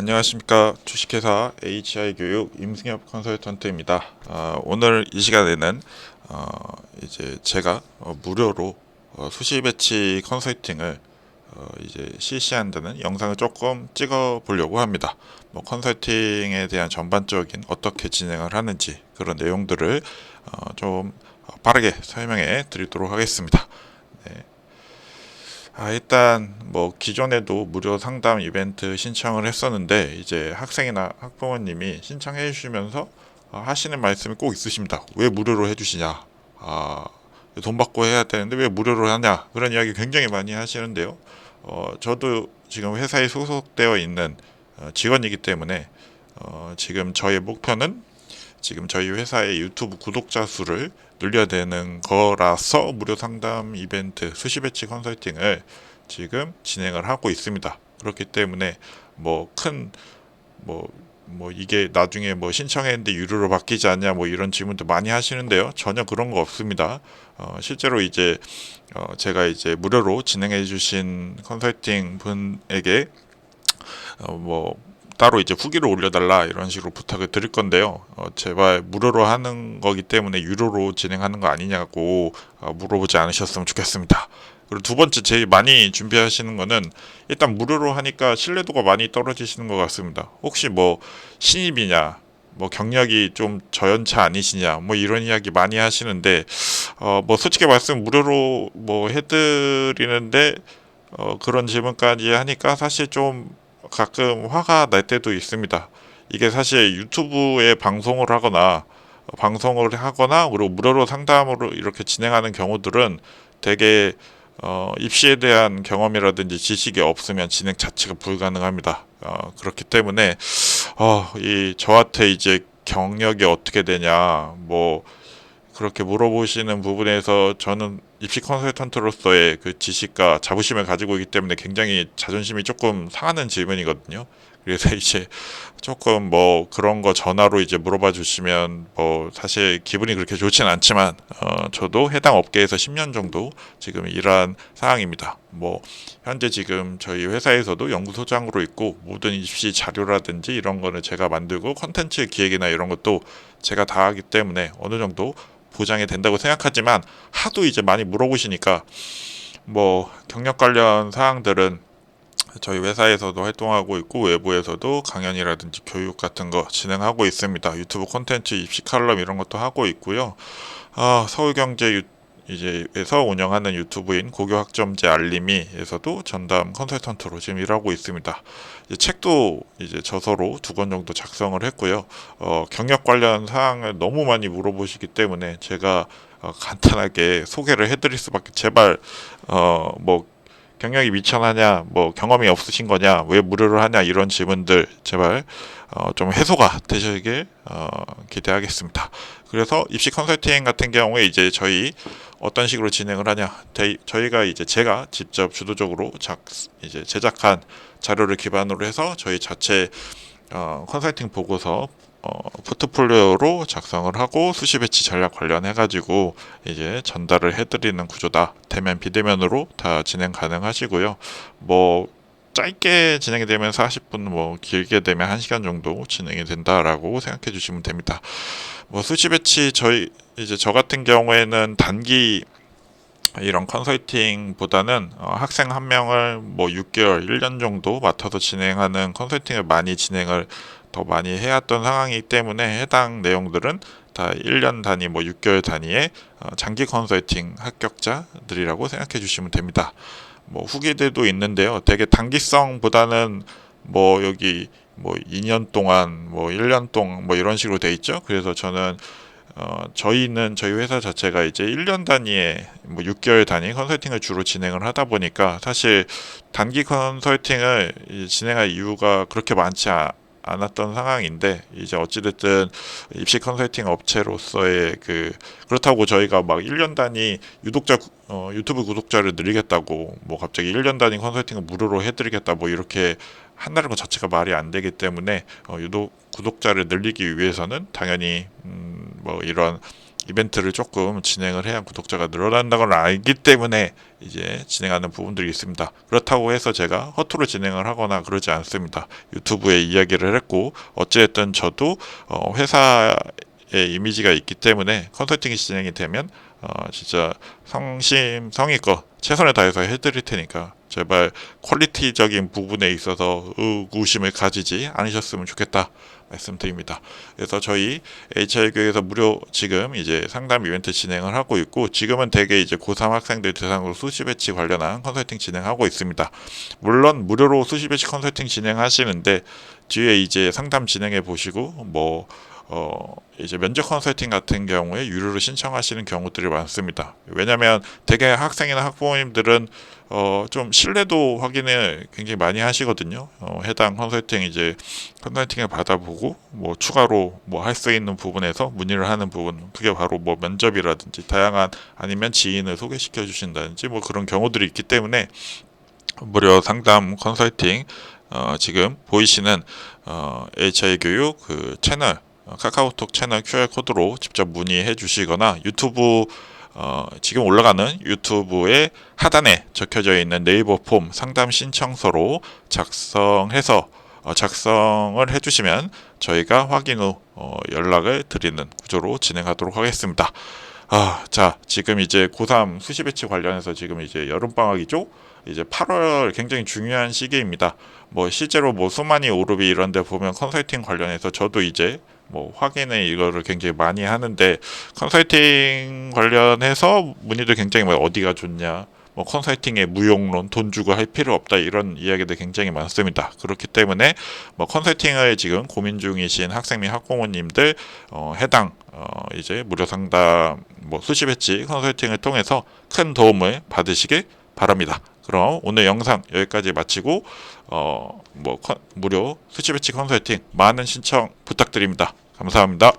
안녕하십니까 주식회사 HI 교육 임승엽 컨설턴트입니다. 아, 오늘 이 시간에는 어, 이제 제가 어, 무료로 어, 수시 배치 컨설팅을 어, 이제 실시한다는 영상을 조금 찍어 보려고 합니다. 뭐 컨설팅에 대한 전반적인 어떻게 진행을 하는지 그런 내용들을 어, 좀 빠르게 설명해 드리도록 하겠습니다. 네. 아, 일단 뭐 기존에도 무료 상담 이벤트 신청을 했었는데 이제 학생이나 학부모님이 신청해 주시면서 아, 하시는 말씀이 꼭 있으십니다. 왜 무료로 해주시냐? 아, 돈 받고 해야 되는데 왜 무료로 하냐? 그런 이야기 굉장히 많이 하시는데요. 어, 저도 지금 회사에 소속되어 있는 어, 직원이기 때문에 어, 지금 저의 목표는 지금 저희 회사의 유튜브 구독자 수를 늘려야 되는 거라서 무료 상담 이벤트 수시 배치 컨설팅을 지금 진행을 하고 있습니다. 그렇기 때문에 뭐큰뭐뭐 이게 나중에 뭐 신청했는데 유료로 바뀌지 않냐 뭐 이런 질문도 많이 하시는데요. 전혀 그런 거 없습니다. 어, 실제로 이제 어, 제가 이제 무료로 진행해 주신 컨설팅 분에게 어, 뭐 따로 이제 후기를 올려달라 이런 식으로 부탁을 드릴 건데요. 어, 제발 무료로 하는 거기 때문에 유료로 진행하는 거 아니냐고 어, 물어보지 않으셨으면 좋겠습니다. 그리고 두 번째 제일 많이 준비하시는 거는 일단 무료로 하니까 신뢰도가 많이 떨어지시는 것 같습니다. 혹시 뭐 신입이냐, 뭐 경력이 좀 저연차 아니시냐, 뭐 이런 이야기 많이 하시는데 어, 뭐 솔직히 말씀 무료로 뭐 해드리는데 어, 그런 질문까지 하니까 사실 좀 가끔 화가 날 때도 있습니다. 이게 사실 유튜브에 방송을 하거나 어, 방송을 하거나 그리고 무료로 상담으로 이렇게 진행하는 경우들은 되게 어, 입시에 대한 경험이라든지 지식이 없으면 진행 자체가 불가능합니다. 어, 그렇기 때문에 어, 이 저한테 이제 경력이 어떻게 되냐 뭐 그렇게 물어보시는 부분에서 저는 입시 컨설턴트로서의 그 지식과 자부심을 가지고 있기 때문에 굉장히 자존심이 조금 상하는 질문이거든요. 그래서 이제 조금 뭐 그런 거 전화로 이제 물어봐 주시면 뭐 사실 기분이 그렇게 좋진 않지만 어 저도 해당 업계에서 10년 정도 지금 일한 상황입니다. 뭐 현재 지금 저희 회사에서도 연구소장으로 있고 모든 입시 자료라든지 이런 거는 제가 만들고 컨텐츠 기획이나 이런 것도 제가 다 하기 때문에 어느 정도 보장이 된다고 생각하지만 하도 이제 많이 물어보시니까 뭐 경력 관련 사항들은 저희 회사에서도 활동하고 있고 외부에서도 강연이라든지 교육 같은 거 진행하고 있습니다. 유튜브 콘텐츠 입시 칼럼 이런 것도 하고 있고요. 아, 서울경제 유, 이제에서 운영하는 유튜브인 고교학점제 알림이에서도 전담 컨설턴트로 지금 일하고 있습니다. 이제 책도 이제 저서로 두 권 정도 작성을 했고요. 어, 경력 관련 사항을 너무 많이 물어보시기 때문에 제가 어, 간단하게 소개를 해드릴 수밖에 제발 어, 뭐 경력이 미천하냐, 뭐 경험이 없으신 거냐, 왜 무료로 하냐 이런 질문들 제발 어, 좀 해소가 되시길 어, 기대하겠습니다. 그래서 입시 컨설팅 같은 경우에 이제 저희 어떤 식으로 진행을 하냐, 데, 저희가 이제 제가 직접 주도적으로 작 이제 제작한 자료를 기반으로 해서 저희 자체 어, 컨설팅 보고서 어, 포트폴리오로 작성을 하고 수시 배치 전략 관련해 가지고 이제 전달을 해드리는 구조다. 대면 비대면으로 다 진행 가능하시고요. 뭐 짧게 진행이 되면 40분, 뭐 길게 되면 1시간 정도 진행이 된다라고 생각해 주시면 됩니다. 뭐 수시 배치 저희 이제 저 같은 경우에는 단기 이런 컨설팅보다는 어, 학생 한 명을 뭐 6개월, 1년 정도 맡아서 진행하는 컨설팅을 많이 진행을 더 많이 해왔던 상황이기 때문에 해당 내용들은 다 1년 단위, 뭐 6개월 단위의 어, 장기 컨설팅 합격자들이라고 생각해 주시면 됩니다. 뭐 후기들도 있는데요. 되게 단기성보다는 뭐 여기 뭐 2년 동안, 뭐 1년 동안 뭐 이런 식으로 돼 있죠. 그래서 저는 어, 저희는 저희 회사 자체가 이제 1년 단위의 뭐 6개월 단위 컨설팅을 주로 진행을 하다 보니까 사실 단기 컨설팅을 진행할 이유가 그렇게 많지 않, 않았던 상황인데 이제 어찌됐든 입시 컨설팅 업체로서의 그 그렇다고 저희가 막 1년 단위 유독자 어, 유튜브 구독자를 늘리겠다고 뭐 갑자기 1년 단위 컨설팅을 무료로 해드리겠다 뭐 이렇게 한다는 것 자체가 말이 안 되기 때문에 어, 유독 구독자를 늘리기 위해서는 당연히 음, 뭐 이런 이벤트를 조금 진행을 해야 구독자가 늘어난다는 걸 알기 때문에 이제 진행하는 부분들이 있습니다. 그렇다고 해서 제가 허투루 진행을 하거나 그러지 않습니다. 유튜브에 이야기를 했고 어찌됐든 저도 어, 회사의 이미지가 있기 때문에 컨설팅이 진행이 되면 어, 진짜 성심 성의껏 최선을 다해서 해드릴 테니까 제발 퀄리티적인 부분에 있어서 의구심을 가지지 않으셨으면 좋겠다 말씀드립니다. 그래서 저희 HI교에서 무료 지금 이제 상담 이벤트 진행을 하고 있고 지금은 대개 이제 고3 학생들 대상으로 수시 배치 관련한 컨설팅 진행하고 있습니다. 물론 무료로 수시 배치 컨설팅 진행하시는데 뒤에 이제 상담 진행해 보시고 뭐 어, 이제 면접 컨설팅 같은 경우에 유료로 신청하시는 경우들이 많습니다. 왜냐하면 대개 학생이나 학부모님들은 어, 좀 신뢰도 확인을 굉장히 많이 하시거든요. 어, 해당 컨설팅 이제 컨설팅을 받아보고 뭐 추가로 뭐 할 수 있는 부분에서 문의를 하는 부분 그게 바로 뭐 면접이라든지 다양한 아니면 지인을 소개시켜 주신다든지 뭐 그런 경우들이 있기 때문에 무료 상담 컨설팅 어, 지금 보이시는 어, HI 교육 그 채널 어, 카카오톡 채널 QR 코드로 직접 문의해 주시거나 유튜브 어, 지금 올라가는 유튜브의 하단에 적혀져 있는 네이버 폼 상담 신청서로 작성해서 어, 작성을 해주시면 저희가 확인 후 어, 연락을 드리는 구조로 진행하도록 하겠습니다. 아, 자, 지금 이제 고3 수시 배치 관련해서 지금 이제 여름 방학이죠? 이제 8월 굉장히 중요한 시기입니다. 뭐 실제로 뭐 수만이 오르비 이런 데 보면 컨설팅 관련해서 저도 이제 뭐 확인을 이거를 굉장히 많이 하는데 컨설팅 관련해서 문의도 굉장히 뭐 어디가 좋냐 뭐 컨설팅의 무용론 돈 주고 할 필요 없다 이런 이야기들 굉장히 많습니다. 그렇기 때문에 뭐 컨설팅을 지금 고민 중이신 학생 및 학부모님들 어, 해당 어, 이제 무료 상담 뭐 수시 배치 컨설팅을 통해서 큰 도움을 받으시길 바랍니다. 그럼 오늘 영상 여기까지 마치고 어 뭐 무료 수시 배치 컨설팅 많은 신청 부탁드립니다. 감사합니다.